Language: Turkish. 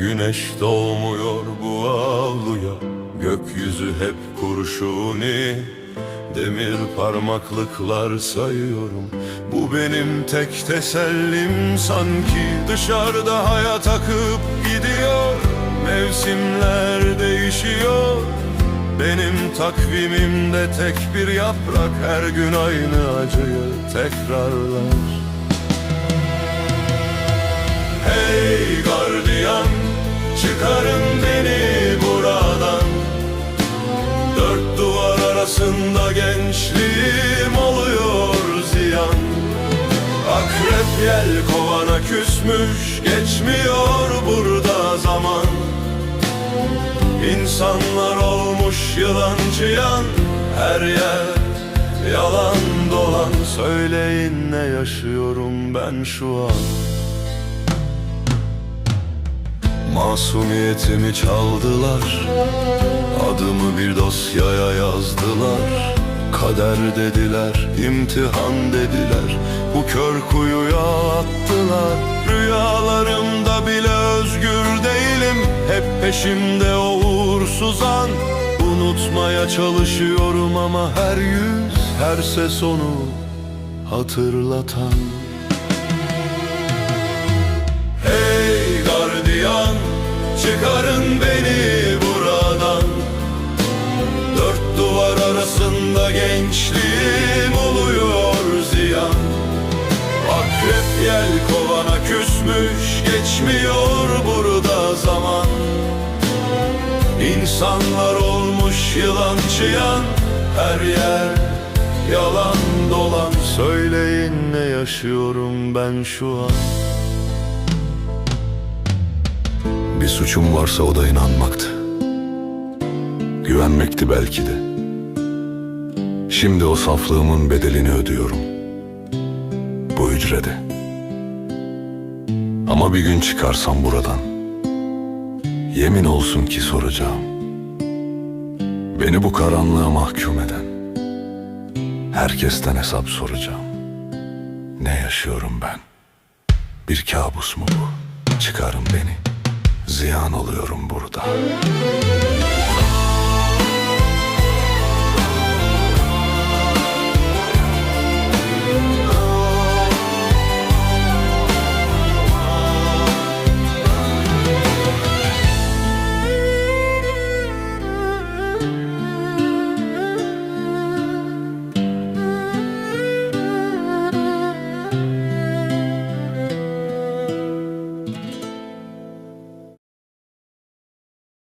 güneş doğmuyor bu avluya Gökyüzü hep kurşuni. Demir parmaklıklar sayıyorum Bu benim tek tesellim. Sanki Dışarıda hayat akıp gidiyor Mevsimler değişiyor. Benim takvimimde tek bir yaprak Her gün aynı acıyı tekrarlar çıkarın beni buradan. Dört duvar arasında gençliğim oluyor ziyan. Akrep yel kovana küsmüş geçmiyor burada zaman. İnsanlar olmuş yılan çıyan her yer yalan dolan. Söyleyin ne yaşıyorum ben şu an Masumiyetimi çaldılar. Adımı bir dosyaya yazdılar. Kader dediler, imtihan dediler. Bu kör kuyuya attılar. Rüyalarımda bile özgür değilim. Hep peşimde o uğursuzan Unutmaya çalışıyorum ama her yüz, her ses onu hatırlatan çıkarın beni buradan. Dört duvar arasında gençliğim oluyor ziyan. Akrep yel kovana küsmüş geçmiyor burada zaman. İnsanlar olmuş yılan çıyan her yer yalan dolan. Söyleyin ne yaşıyorum ben şu an suçum varsa o da inanmaktı. Güvenmekti belki de. Şimdi o saflığımın bedelini ödüyorum. Bu hücrede. Ama bir gün çıkarsam buradan. Yemin olsun ki soracağım. Beni bu karanlığa mahkum eden. Herkesten hesap soracağım. Ne yaşıyorum ben? Bir kabus mu bu? Çıkarın beni. Ziyan oluyorum burada.